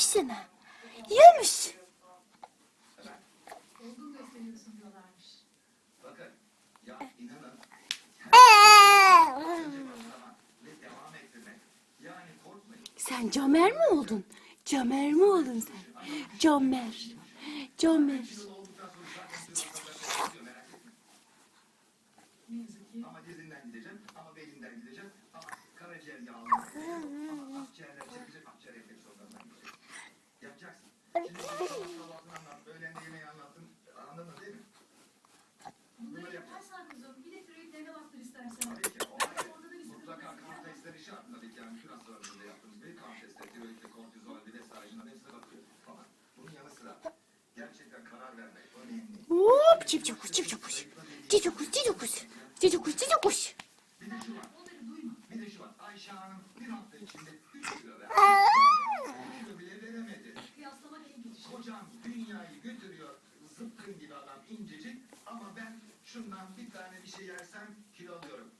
Baksana. Yemiş. Sen Camer mi oldun? Camer mi oldun sen? Camer. Camer. Ama dizinden gideceğim, şart tabii ki. Yani şu hastalarımızda yaptığımız bir kan testi, tiroidli, kortizol, bir de sarıcına hepsine bakıyor. Ama bunun yanı sıra gerçekten karar vermek önemli. Hop çık çık çık çık çık. Cici kuş cici kuş. Cici kuş cici kuş. Bir de şu var. Bir de şu var. Ayşe Hanım bir hafta içinde 3 kilo verdi. 3 kilo bile veremedi. Şey. Kocam dünyayı götürüyor. Zıpkın gibi adam incecik. Ama ben şundan bir tane bir şey yersem kilo alıyorum.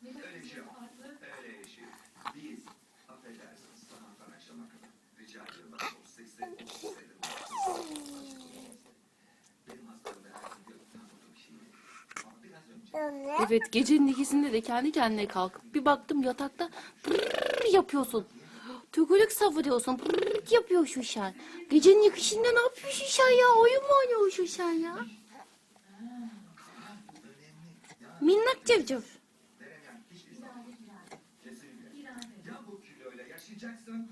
Evet gecenin ikisinde de kendi kendine kalkıp bir baktım yatakta pırrrr yapıyorsun. Tükürük savuruyorsun. Pırrrr yapıyorsun sen. Gecenin ikisinde ne yapıyorsun sen ya? Oyun mu oynuyorsun sen ya? önemli. Ya Minnak civciv. Ya bu kiloyla yaşayacaksın,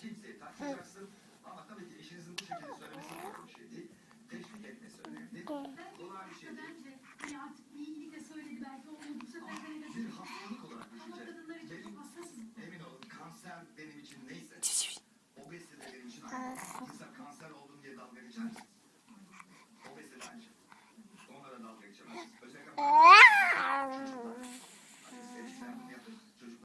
kimseyi takmayacaksın. Ama tabii ki eşinizin bu şekilde